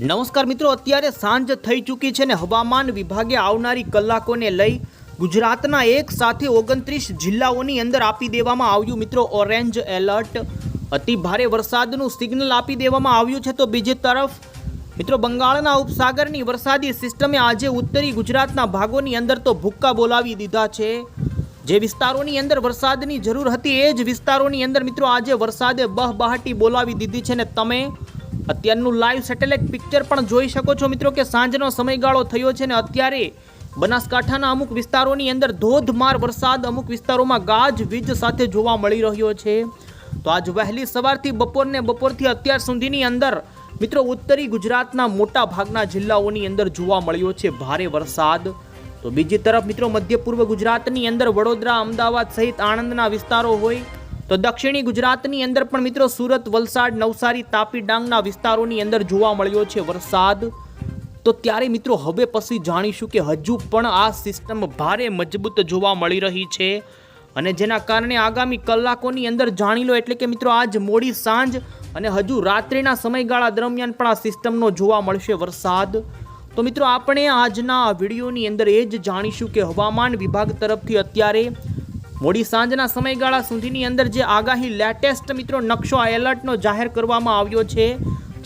નમસ્કાર મિત્રો, અત્યારે સાંજ થઈ ચૂકી છે ને હવામાન વિભાગે આવનારી કલાકોને લઈ ગુજરાતના એક સાથે ઓગણત્રીસ જિલ્લાઓની અંદર આપી દેવામાં આવ્યું મિત્રો ઓરેન્જ એલર્ટ. અતિ ભારે વરસાદનું સિગ્નલ આપી દેવામાં આવ્યું છે તો બીજી તરફ મિત્રો બંગાળના ઉપસાગરની વરસાદી સિસ્ટમે આજે ઉત્તરી ગુજરાતના ભાગોની અંદર તો ભૂક્કા બોલાવી દીધા છે. જે વિસ્તારોની અંદર વરસાદની જરૂર હતી એ જ વિસ્તારોની અંદર મિત્રો આજે વરસાદે બહબહાટી બોલાવી દીધી છે ને તમે અત્યારનું લાઈવ સેટેલાઇટ પિક્ચર પણ જોઈ શકો છો મિત્રો કે સાંજનો સમયગાળો થયો છે ને અત્યારે બનાસકાંઠાના અમુક વિસ્તારોની અંદર ધોધમાર વરસાદ અમુક વિસ્તારોમાં ગાજ, વીજ સાથે જોવા મળી રહ્યો છે. તો આજ વહેલી સવારથી બપોરને બપોરથી અત્યાર સુધીની અંદર મિત્રો ઉત્તરી ગુજરાતના મોટા ભાગના જિલ્લાઓની અંદર જોવા મળ્યો છે ભારે વરસાદ. તો બીજી તરફ મિત્રો મધ્ય પૂર્વ ગુજરાતની અંદર વડોદરા, અમદાવાદ સહિત આણંદના વિસ્તારો હોય તો દક્ષિણી ગુજરાતની અંદર પણ મિત્રો સુરત, વલસાડ, નવસારી, તાપી ડાંગના વિસ્તારોની અંદર જોવા મળ્યો છે વરસાદ. તો ત્યારે મિત્રો હવે પછી જાણીશું કે હજુ પણ આ સિસ્ટમ ભારે મજબૂત જોવા મળી રહી છે. અને જેના કારણે આગામી કલાકોની અંદર જાણી લો એટલે કે મિત્રો આજ મોડી સાંજ અને હજુ રાત્રિના સમયગાળા દરમિયાન પણ આ સિસ્ટમનો જોવા મળશે વરસાદ. તો મિત્રો આપણે આજના વિડીયોની અંદર એ જ જાણીશું કે હવામાન વિભાગ તરફથી અત્યારે મોડી સાંજના સમયગાળા સુધીની અંદર જે આગાહી લેટેસ્ટ મિત્રો નકશો એલર્ટનો જાહેર કરવામાં આવ્યો છે,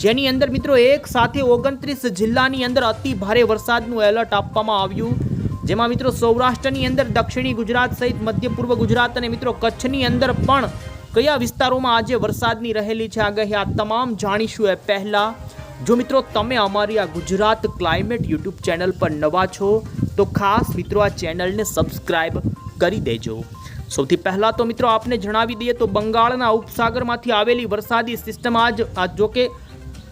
જેની અંદર મિત્રો એક સાથે ઓગણત્રીસ જિલ્લાની અંદર અતિ ભારે વરસાદનું એલર્ટ આપવામાં આવ્યું. જેમાં મિત્રો સૌરાષ્ટ્રની અંદર, દક્ષિણી ગુજરાત સહિત મધ્ય પૂર્વ ગુજરાત અને મિત્રો કચ્છની અંદર પણ કયા વિસ્તારોમાં આજે વરસાદની રહેલી છે આગાહી, આ તમામ જાણીશું એ પહેલાં. જો મિત્રો તમે અમારી આ ગુજરાત ક્લાઇમેટ યુટ્યુબ ચેનલ પર નવા છો, તો ખાસ મિત્રો આ ચેનલને સબસ્ક્રાઈબ કરી દેજો. સૌથી પહેલા તો મિત્રો આપને જણાવી દઈએ તો બંગાળના ઉપસાગરમાંથી આવેલી વરસાદી સિસ્ટમ આજ જોકે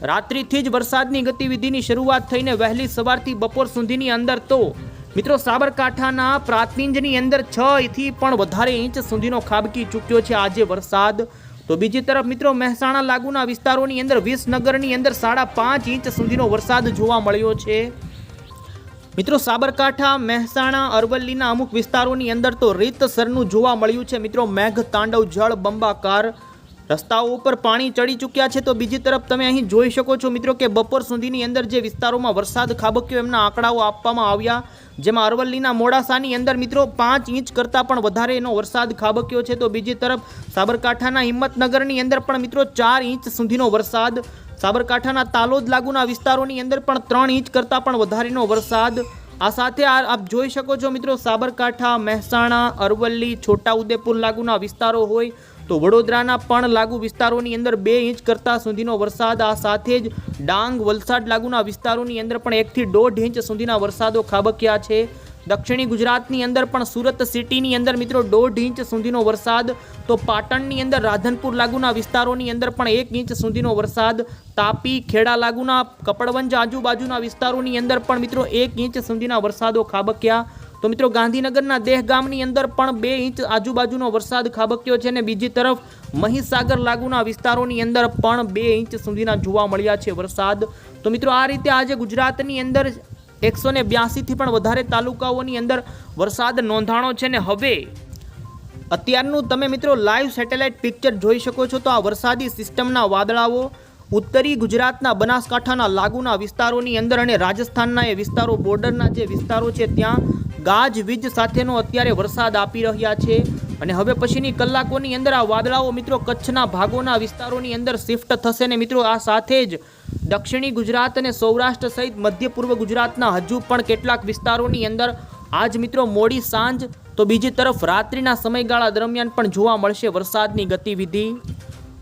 રાત્રિથી જ વરસાદની ગતિવિધિની શરૂઆત થઈને વહેલી સવારથી બપોર સુધીની અંદર તો મિત્રો સાબરકાંઠાના પ્રાતિંજની અંદર છ થી પણ વધારે ઇંચ સુધીનો ખાબકી ચૂક્યો છે આજે વરસાદ. તો બીજી તરફ મિત્રો મહેસાણા લાગુના વિસ્તારોની અંદર વિસનગરની અંદર સાડા પાંચ ઇંચ સુધીનો વરસાદ જોવા મળ્યો છે. મિત્રો, સાબરકાંઠા, મહેસાણા, અરવલ્લીના અમુક વિસ્તારોની અંદર તો રીતસરનું જોવા મળ્યું છે. મિત્રો, મેઘ, તાંડવ, જળ, બંબાકાર રસ્તાઓ ઉપર પાણી ચડી ચૂક્યા છે. તો બીજી તરફ તમે અહીં જોઈ શકો છો મિત્રો કે બપોર સુધીની અંદર જે વિસ્તારોમાં વરસાદ ખાબક્યો એમના આંકડાઓ આપવામાં આવ્યા. જેમાં અરવલ્લીના મોડાસાની અંદર મિત્રો પાંચ ઇંચ કરતાં પણ વધારે એનો વરસાદ ખાબક્યો છે. તો બીજી તરફ સાબરકાંઠાના હિંમતનગરની અંદર પણ મિત્રો ચાર ઇંચ સુધીનો વરસાદ સાબરકાંઠાના તાલોદ લાગુના વિસ્તારોની અંદર પણ ત્રણ ઇંચ કરતાં પણ વધારેનો વરસાદ. આ સાથે આપ જોઈ શકો છો મિત્રો, સાબરકાંઠા, મહેસાણા, અરવલ્લી, છોટાઉદેપુર લાગુના વિસ્તારો હોય તો વડોદરાના પણ લાગુ વિસ્તારોની અંદર બે ઇંચ કરતાં સુધીનો વરસાદ. આ સાથે જ ડાંગ, વલસાડ લાગુના વિસ્તારોની અંદર પણ એકથી દોઢ ઇંચ સુધીના વરસાદો ખાબક્યા છે. દક્ષિણી ગુજરાતની અંદર પણ સુરત સિટીની અંદર મિત્રો દોઢ ઇંચ સુધીનો વરસાદ, તો પાટણની અંદર રાધનપુર લાગુના વિસ્તારોની અંદર પણ એક ઇંચ સુધીનો વરસાદ, તાપી, ખેડા લાગુના, કપડવંજ આજુબાજુના વિસ્તારોની અંદર પણ મિત્રો એક ઇંચ સુધીના વરસાદો ખાબક્યા. તો મિત્રો ગાંધીનગરના દેહગામની અંદર પણ બે ઇંચ આજુબાજુનો વરસાદ ખાબક્યો છે અને બીજી તરફ મહીસાગર લાગુના વિસ્તારોની અંદર પણ બે ઇંચ સુધીના જોવા મળ્યા છે વરસાદ. તો મિત્રો આ રીતે આજે ગુજરાતની અંદર એકસો ને બ્યાસીથી પણ વધારે તાલુકાઓની અંદર વરસાદ નોંધાણો છે ને હવે અત્યારનું તમે મિત્રો લાઈવ સેટેલાઇટ પિક્ચર જોઈ શકો છો તો આ વરસાદી સિસ્ટમના વાદળાઓ, ઉત્તરી ગુજરાતના બનાસકાંઠાના લાગુના વિસ્તારોની અંદર અને રાજસ્થાનના એ વિસ્તારો, બોર્ડરના જે વિસ્તારો છે ત્યાં ગાજ વીજ સાથેનો અત્યારે વરસાદ આપી રહ્યા છે. અને હવે પછીની કલાકોની અંદર આ વાદળાઓ મિત્રો કચ્છના ભાગોના વિસ્તારોની અંદર શિફ્ટ થશે ને મિત્રો આ સાથે જ દક્ષિણી ગુજરાત અને સૌરાષ્ટ્ર સહિત મધ્ય પૂર્વ ગુજરાતના હજુ પણ કેટલાક વિસ્તારોની અંદર આજ મિત્રો મોડી સાંજ તો બીજી તરફ રાત્રિના સમયગાળા દરમિયાન પણ જોવા મળશે વરસાદની ગતિવિધિ.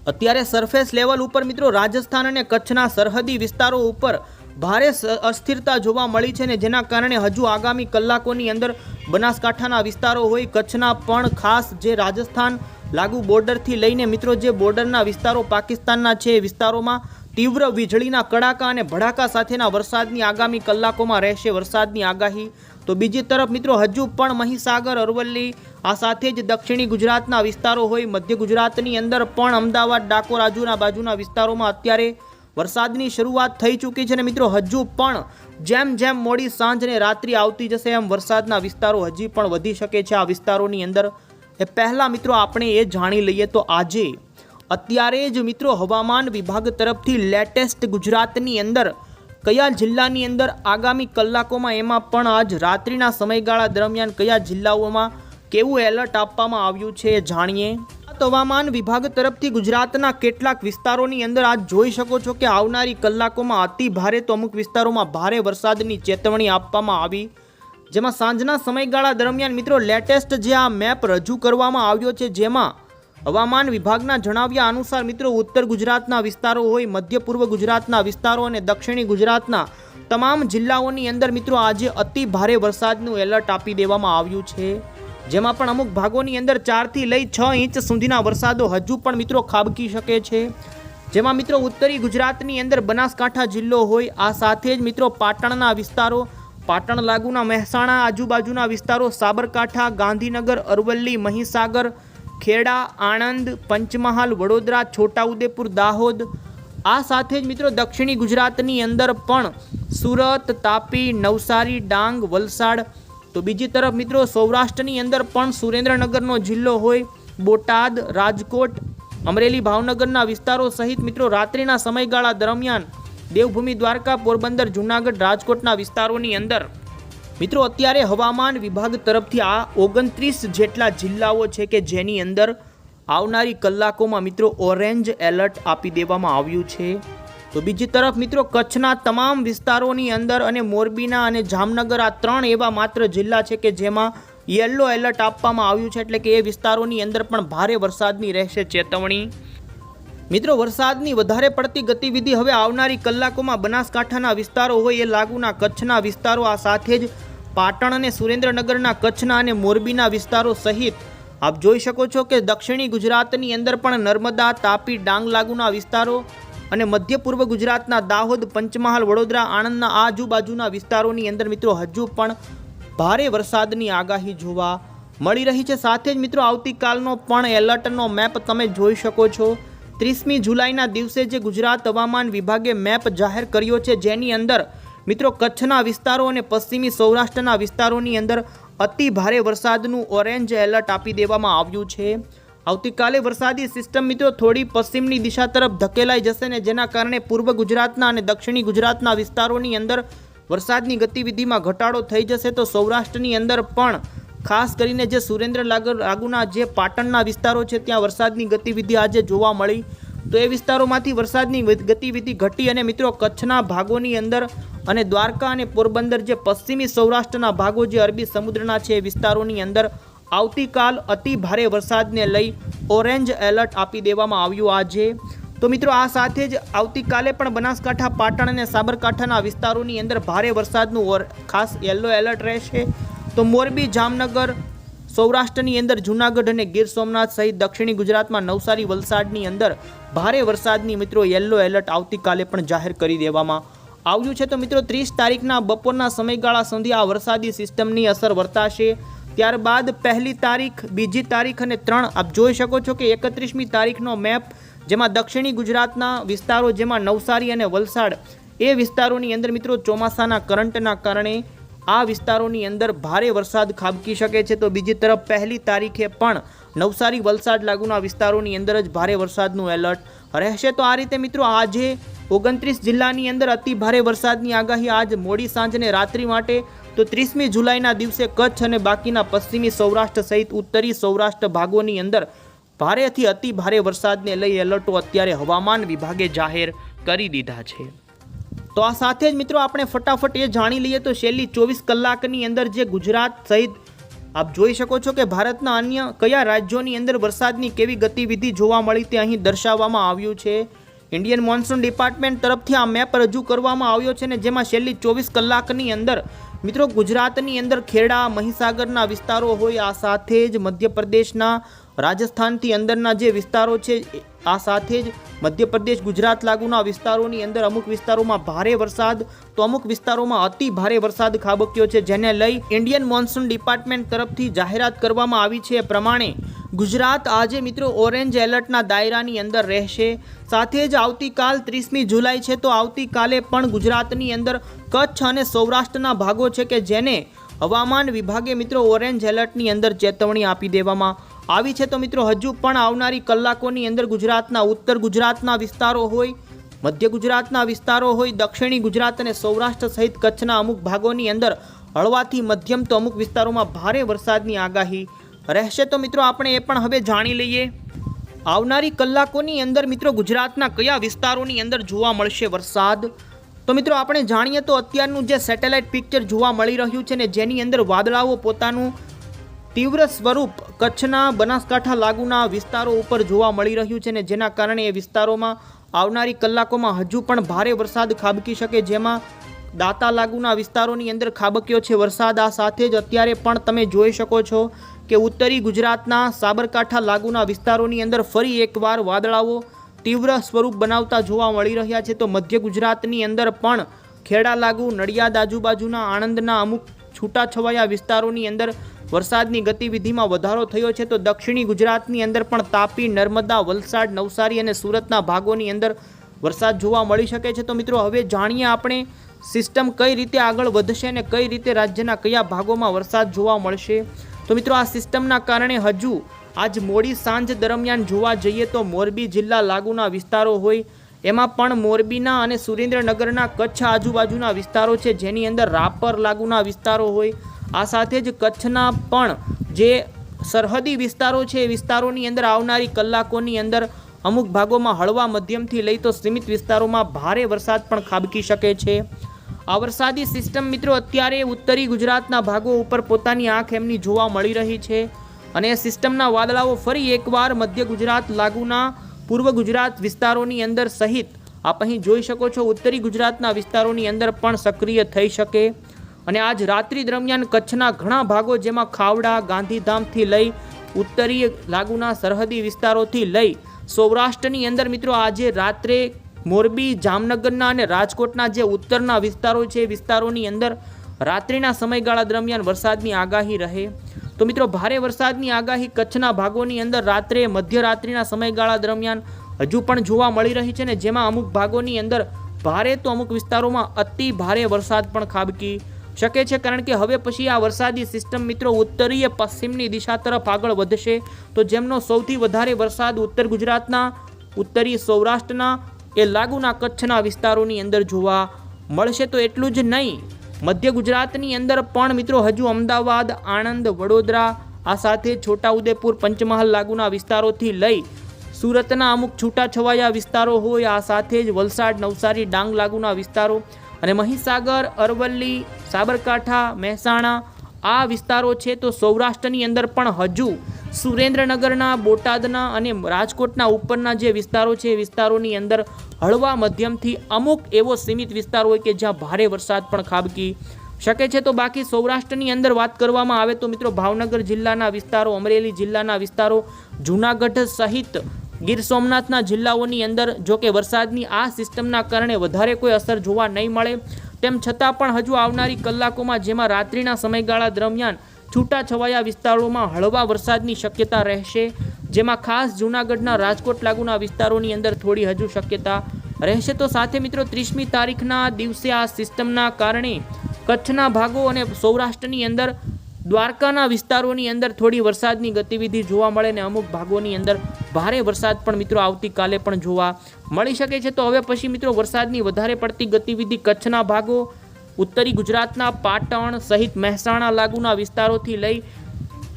અત્યારે સરફેસ લેવલ ઉપર મિત્રો રાજસ્થાન અને કચ્છના સરહદી વિસ્તારો ઉપર ભારે અસ્થિરતા જોવા મળી છે ને જેના કારણે હજુ આગામી કલાકોની અંદર બનાસકાંઠાના વિસ્તારો હોય, કચ્છના પણ ખાસ જે રાજસ્થાન લાગુ બોર્ડરથી લઈને મિત્રો જે બોર્ડરના વિસ્તારો પાકિસ્તાનના છે વિસ્તારોમાં તીવ્ર વીજળીના કડાકા અને ભડાકા સાથેના વરસાદની આગામી કલાકોમાં રહેશે વરસાદની આગાહી. તો બીજી તરફ મિત્રો હજુ પણ મહીસાગર, અરવલ્લી, આ સાથે જ દક્ષિણી ગુજરાતના વિસ્તારો હોય, મધ્ય ગુજરાતની અંદર પણ અમદાવાદ, ડાકોર, આજુના બાજુના વિસ્તારોમાં અત્યારે વરસાદની શરૂઆત થઈ ચૂકી છે ને મિત્રો, હજુ પણ જેમ જેમ મોડી સાંજ અને રાત્રિ આવતી જશે, એમ વરસાદના વિસ્તારો હજી પણ વધી શકે છે. આ વિસ્તારોની અંદર, એ પહેલાં મિત્રો આપણે એ જાણી લઈએ તો આજે અત્યારે જ મિત્રો હવામાન વિભાગ તરફથી લેટેસ્ટ ગુજરાતની અંદર, કયા જિલ્લાની અંદર આગામી કલાકોમાં એમાં પણ આજ રાત્રિના સમયગાળા દરમિયાન કયા જિલ્લાઓમાં કેવું એલર્ટ આપવામાં આવ્યું છે એ જાણીએ. હવામાન વિભાગ તરફથી ગુજરાતના કેટલાક વિસ્તારોની અંદર આજ જોઈ શકો છો કે આવનારી કલાકોમાં અતિ ભારે તો અમુક વિસ્તારોમાં ભારે વરસાદની ચેતવણી આપવામાં આવી. જેમાં સાંજના સમયગાળા દરમિયાન મિત્રો લેટેસ્ટ જે આ મેપ રજૂ કરવામાં આવ્યો છે જેમાં હવામાન વિભાગના જણાવ્યા અનુસાર મિત્રો ઉત્તર ગુજરાતના વિસ્તારો હોય, મધ્ય પૂર્વ ગુજરાતના વિસ્તારો અને દક્ષિણી ગુજરાતના તમામ જિલ્લાઓની અંદર મિત્રો આજે અતિ ભારે વરસાદનું એલર્ટ આપી દેવામાં આવ્યું છે. જેમાં પણ અમુક ભાગોની અંદર ચારથી લઈ છ ઇંચ સુધીના વરસાદો હજુ પણ મિત્રો ખાબકી શકે છે. જેમાં મિત્રો ઉત્તરી ગુજરાતની અંદર બનાસકાંઠા જિલ્લો હોય, આ સાથે જ મિત્રો પાટણના વિસ્તારો, પાટણ લાગુના મહેસાણા આજુબાજુના વિસ્તારો સાબરકાંઠા, ગાંધીનગર, અરવલ્લી, મહીસાગર, ખેડા, આણંદ, પંચમહાલ, વડોદરા, છોટાઉદેપુર, દાહોદ, આ સાથે જ મિત્રો દક્ષિણી ગુજરાતની અંદર પણ સુરત, તાપી, નવસારી, ડાંગ, વલસાડ તો બીજી તરફ મિત્રો સૌરાષ્ટ્રની અંદર પણ સુરેન્દ્રનગરનો જિલ્લો હોય, બોટાદ, રાજકોટ, અમરેલી, ભાવનગરના વિસ્તારો સહિત મિત્રો રાત્રિના સમયગાળા દરમિયાન દેવભૂમિ દ્વારકા, પોરબંદર, જૂનાગઢ, રાજકોટના વિસ્તારોની અંદર. મિત્રો અત્યારે હવામાન વિભાગ તરફથી આ ઓગણત્રીસ જેટલા જિલ્લાઓ છે કે જેની અંદર આવનારી કલાકોમાં મિત્રો ઓરેન્જ એલર્ટ આપી દેવામાં આવ્યું છે. તો બીજી તરફ મિત્રો, કચ્છના તમામ વિસ્તારોની અંદર અને મોરબીના અને જામનગર આ ત્રણ એવા માત્ર જિલ્લા છે કે જેમાં યલો એલર્ટ આપવામાં આવ્યું છે એટલે કે એ વિસ્તારોની અંદર પણ ભારે વરસાદની રહેશે ચેતવણી. મિત્રો, વરસાદની વધારે પડતી ગતિવિધિ હવે આવનારી કલાકોમાં બનાસકાંઠાના વિસ્તારો હોય એ લાગુના કચ્છના વિસ્તારો, આ સાથે જ પાટણ અને સુરેન્દ્રનગરના કચ્છના અને મોરબીના વિસ્તારો સહિત. આપ જોઈ શકો છો કે દક્ષિણી ગુજરાતની અંદર પણ નર્મદા, તાપી, ડાંગ લાગુના વિસ્તારો અને મધ્ય પૂર્વ ગુજરાતના દાહોદ, પંચમહાલ, વડોદરા, આણંદના આજુબાજુના વિસ્તારોની અંદર મિત્રો હજુ પણ ભારે વરસાદની આગાહી જોવા મળી રહી છે. સાથે જ મિત્રો આવતીકાલનો પણ એલર્ટનો મેપ તમે જોઈ શકો છો. ત્રીસમી જુલાઈના દિવસે જે ગુજરાત હવામાન વિભાગે મેપ જાહેર કર્યો છે, જેની અંદર મિત્રો કચ્છના વિસ્તારો અને પશ્ચિમી સૌરાષ્ટ્રના વિસ્તારોની અંદર અતિ ભારે વરસાદનું ઓરેન્જ એલર્ટ આપી દેવામાં આવ્યું છે. આવતીકાલે વરસાદી સિસ્ટમ મિત્રો થોડી પશ્ચિમની દિશા તરફ ધકેલાઈ જશે ને જેના કારણે પૂર્વ ગુજરાતના અને દક્ષિણી ગુજરાતના વિસ્તારોની અંદર વરસાદની ગતિવિધિમાં ઘટાડો થઈ જશે તો સૌરાષ્ટ્રની અંદર પણ, ખાસ કરીને જે સુરેન્દ્ર લાગુના જે પાટણના વિસ્તારો છે, ત્યાં વરસાદની ગતિવિધિ આજે જોવા મળી. તો એ વિસ્તારોમાંથી વરસાદની ગતિવિધિ ઘટી અને મિત્રો કચ્છના ભાગોની અંદર અને દ્વારકા અને પોરબંદર જે પશ્ચિમી સૌરાષ્ટ્રના ભાગો જે અરબી સમુદ્રના છે એ વિસ્તારોની અંદર આવતીકાલ અતિ ભારે વરસાદને લઈ ઓરેન્જ એલર્ટ આપી દેવામાં આવ્યું આજે. તો મિત્રો, આ સાથે જ આવતીકાલે પણ બનાસકાંઠા, પાટણ અને સાબરકાંઠાના વિસ્તારોની અંદર ભારે વરસાદનું ખાસ યલો એલર્ટ રહેશે. તો મોરબી, જામનગર, સૌરાષ્ટ્રની અંદર જૂનાગઢ અને ગીર સોમનાથ સહિત દક્ષિણી ગુજરાતમાં નવસારી વલસાડની અંદર ભારે વરસાદની મિત્રો યલો એલર્ટ આવતીકાલે પણ જાહેર કરી દેવામાં આવ્યું છે. તો મિત્રો, ત્રીસ તારીખના બપોરના સમયગાળા સુધી આ વરસાદી સિસ્ટમની અસર વર્તાશે. ત્યારબાદ પહેલી તારીખ, બીજી તારીખ અને ત્રણ, આપ જોઈ શકો છો કે એકત્રીસમી તારીખનો મેપ, જેમાં દક્ષિણી ગુજરાતના વિસ્તારો જેમાં નવસારી અને વલસાડ, એ વિસ્તારોની અંદર મિત્રો ચોમાસાના કરંટના કારણે આ વિસ્તારોની અંદર ભારે વરસાદ ખાબકી શકે છે. તો બીજી તરફ પહેલી તારીખે પણ નવસારી, વલસાડ લાગુના વિસ્તારોની અંદર જ ભારે વરસાદનું એલર્ટ રહેશે. તો આ રીતે મિત્રો આજે ઓગણત્રીસ જિલ્લાની અંદર અતિ ભારે વરસાદની આગાહી આજ મોડી સાંજ અને રાત્રિ માટે તો ત્રીસમી જુલાઈના દિવસે કચ્છ અને બાકીના પશ્ચિમી સૌરાષ્ટ્ર સહિત ઉત્તરી સૌરાષ્ટ્ર ભાગોની અંદર ભારેથી અતિ ભારે વરસાદને લઈ એલર્ટો અત્યારે હવામાન વિભાગે જાહેર કરી દીધા છે. તો આ સાથે જ મિત્રો આપણે ફટાફટ એ જાણી લઈએ તો છેલ્લી ચોવીસ કલાકની અંદર જે ગુજરાત સહિત આપ જોઈ શકો છો કે ભારતના અન્ય કયા રાજ્યોની અંદર વરસાદની કેવી ગતિવિધિ જોવા મળી તે અહીં દર્શાવવામાં આવ્યું છે. ઇન્ડિયન મોન્સૂન ડિપાર્ટમેન્ટ તરફથી આ મેપ રજૂ કરવામાં આવ્યો છે ને જેમાં છેલ્લી ચોવીસ કલાકની અંદર મિત્રો, ગુજરાતની અંદર ખેડા, મહીસાગરના વિસ્તારો હોય, આ સાથે જ મધ્યપ્રદેશના રાજસ્થાનથી અંદરના જે વિસ્તારો છે આ સાથે જ મધ્યપ્રદેશ, ગુજરાત લાગુના વિસ્તારોની અંદર અમુક વિસ્તારોમાં ભારે વરસાદ તો અમુક વિસ્તારોમાં અતિ ભારે વરસાદ ખાબક્યો છે, જેને લઈ ઇન્ડિયન મોન્સૂન ડિપાર્ટમેન્ટ તરફથી જાહેરાત કરવામાં આવી છે. એ પ્રમાણે ગુજરાત આજે મિત્રો ઓરેન્જ એલર્ટના દાયરાની અંદર રહેશે. સાથે જ આવતીકાલ ત્રીસમી જુલાઈ છે તો આવતીકાલે પણ ગુજરાતની અંદર કચ્છ અને સૌરાષ્ટ્રના ભાગો છે કે જેને હવામાન વિભાગે મિત્રો ઓરેન્જ એલર્ટની અંદર ચેતવણી આપી દેવામાં આવી છે તો મિત્રો હજુ પણ આવનારી કલાકોની અંદર ગુજરાતના, ઉત્તર ગુજરાતના વિસ્તારો હોય, મધ્ય ગુજરાતના વિસ્તારો હોય, દક્ષિણી ગુજરાત અને સૌરાષ્ટ્ર સહિત કચ્છના અમુક ભાગોની અંદર હળવાથી મધ્યમ તો અમુક વિસ્તારોમાં ભારે વરસાદની આગાહી રહેશે તો મિત્રો આપણે એ પણ હવે જાણી લઈએ. આવનારી કલાકોની અંદર મિત્રો ગુજરાતના કયા વિસ્તારોની અંદર જોવા મળશે વરસાદ? તો મિત્રો આપણે જાણીએ તો અત્યારનું જે સેટેલાઇટ પિક્ચર જોવા મળી રહ્યું છે ને જેની અંદર વાદળાઓ પોતાનું તીવ્ર સ્વરૂપ કચ્છના બનાસકાંઠા લાગુના વિસ્તારો ઉપર જોવા મળી રહ્યું છે ને જેના કારણે એ વિસ્તારોમાં આવનારી કલાકોમાં હજુ પણ ભારે વરસાદ ખાબકી શકે જેમાં દાતા લાગુના વિસ્તારોની અંદર ખાબક્યો છે. વરસાદ આ સાથે જ અત્યારે પણ તમે જોઈ શકો છો કે ઉત્તરી ગુજરાતના સાબરકાંઠા લાગુના વિસ્તારોની અંદર ફરી એકવાર વાદળાઓ તીવ્ર સ્વરૂપ બનાવતા જોવા મળી રહ્યા છે. તો મધ્ય ગુજરાતની અંદર પણ ખેડા લાગુ, નડિયાદ આજુબાજુના આણંદના અમુક છૂટાછવાયા વિસ્તારોની અંદર વરસાદની ગતિવિધિમાં વધારો થયો છે તો દક્ષિણી ગુજરાતની અંદર પણ તાપી, નર્મદા, વલસાડ, નવસારી અને સુરતના ભાગોની અંદર વરસાદ જોવા મળી શકે છે. તો મિત્રો, હવે જાણીએ આપણે સિસ્ટમ કઈ રીતે આગળ વધશે અને કઈ રીતે રાજ્યના કયા ભાગોમાં વરસાદ જોવા મળશે. તો મિત્રો, આ સિસ્ટમના કારણે હજુ આજ મોડી સાંજ દરમિયાન જોવા જઈએ તો મોરબી જિલ્લા લાગુના વિસ્તારો હોય, એમાં પણ મોરબીના અને સુરેન્દ્રનગરના કચ્છ આજુબાજુના વિસ્તારો છે, જેની અંદર રાપર લાગુના વિસ્તારો હોય આ સાથે જ કચ્છના પણ જે સરહદી વિસ્તારો છે, એ વિસ્તારોની અંદર આવનારી કલાકોની અંદર અમુક ભાગોમાં હળવા મધ્યમથી લઈ તો સીમિત વિસ્તારોમાં ભારે વરસાદ પણ ખાબકી શકે છે. આ વરસાદી સિસ્ટમ મિત્રો અત્યારે ઉત્તરી ગુજરાતના ભાગો ઉપર પોતાની આંખ એમની જોવા મળી રહી છે અને સિસ્ટમના વાદળાઓ ફરી એકવાર મધ્ય ગુજરાત લાગુના પૂર્વ ગુજરાત વિસ્તારોની અંદર સહિત આપ અહીં જોઈ શકો છો, ઉત્તરી ગુજરાતના વિસ્તારોની અંદર પણ સક્રિય થઈ શકે. અને આજ રાત્રિ દરમિયાન કચ્છના ઘણા ભાગો જેમાં ખાવડા, ગાંધીધામથી લઈ ઉત્તરીય લાગુના સરહદી વિસ્તારોથી લઈ સૌરાષ્ટ્રની અંદર મિત્રો આજે રાત્રે મોરબી, જામનગરના અને રાજકોટના જે ઉત્તરના વિસ્તારો છે, એ વિસ્તારોની અંદર રાત્રિના સમયગાળા દરમિયાન વરસાદની આગાહી રહે. તો મિત્રો, ભારે વરસાદની આગાહી કચ્છના ભાગોની અંદર રાત્રે મધ્યરાત્રિના સમયગાળા દરમિયાન હજુ પણ જોવા મળી રહી છે ને જેમાં અમુક ભાગોની અંદર ભારે તો અમુક વિસ્તારોમાં અતિ ભારે વરસાદ પણ ખાબકી શકે છે કારણ કે હવે પછી આ વરસાદી સિસ્ટમ મિત્રો ઉત્તરીય પશ્ચિમની દિશા તરફ આગળ વધશે. તો જેમનો સૌથી વધારે વરસાદ ઉત્તર ગુજરાતના, ઉત્તરી સૌરાષ્ટ્રના, એ લાગુના કચ્છના વિસ્તારોની અંદર જોવા મળશે તો એટલું જ નહીં. મધ્ય ગુજરાતની અંદર પણ મિત્રો હજુ અમદાવાદ, આણંદ, વડોદરા, આ સાથે છોટાઉદેપુર, પંચમહાલ લાગુના વિસ્તારોથી લઈ સુરતના અમુક છૂટાછવાયા વિસ્તારો હોય, આ સાથે જ વલસાડ, નવસારી, ડાંગ લાગુના વિસ્તારો અને મહીસાગર, અરવલ્લી, સાબરકાંઠા, મહેસાણા આ વિસ્તારો છે તો સૌરાષ્ટ્રની અંદર પણ હજુ સુરેન્દ્રનગરના, બોટાદના અને રાજકોટના ઉપરના જે વિસ્તારો છે એ વિસ્તારોની અંદર હળવા મધ્યમથી અમુક એવો સીમિત વિસ્તાર હોય કે જ્યાં ભારે વરસાદ પણ ખાબકી શકે છે. તો બાકી સૌરાષ્ટ્રની અંદર વાત કરવામાં આવે તો મિત્રો ભાવનગર જિલ્લાના વિસ્તારો, અમરેલી જિલ્લાના વિસ્તારો, જૂનાગઢ સહિત ગીર સોમનાથના જિલ્લાઓની અંદર જો કે વરસાદની આ સિસ્ટમના કારણે વધારે કોઈ અસર જોવા નહીં મળે, તેમ છતાં પણ હજુ આવનારી કલાકોમાં જેમાં રાત્રિના સમયગાળા દરમિયાન છૂટાછવાયા વિસ્તારોમાં હળવા વરસાદની શક્યતા રહેશે, જેમાં ખાસ જૂનાગઢના રાજકોટ લાગુના વિસ્તારોની અંદર થોડી હજુ શક્યતા રહેશે. તો સાથે મિત્રો, ત્રીસમી તારીખના દિવસે આ સિસ્ટમના કારણે કચ્છના ભાગો અને સૌરાષ્ટ્રની અંદર દ્વારકાના વિસ્તારોની અંદર થોડી વરસાદની ગતિવિધિ જોવા મળે ને અમુક ભાગોની અંદર ભારે વરસાદ પણ મિત્રો આવતીકાલે પણ જોવા મળી શકે છે. તો હવે પછી મિત્રો વરસાદની વધારે પડતી ગતિવિધિ કચ્છના ભાગો, ઉત્તરી ગુજરાતના પાટણ સહિત મહેસાણા લાગુના વિસ્તારોથી લઈ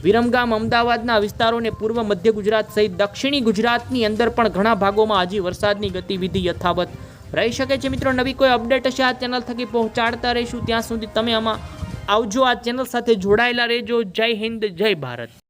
વિરમગામ, અમદાવાદના વિસ્તારોને પૂર્વ મધ્ય ગુજરાત સહિત દક્ષિણી ગુજરાતની અંદર પણ ઘણા ભાગોમાં હજી વરસાદની ગતિવિધિ યથાવત રહી શકે છે. મિત્રો, નવી કોઈ અપડેટ હશે આ ચેનલ થકી પહોંચાડતા રહીશું. ત્યાં સુધી તમે આમાં આવજો આ ચેનલ સાથે જોડાયેલા રહેજો. જય હિન્દ જય ભારત.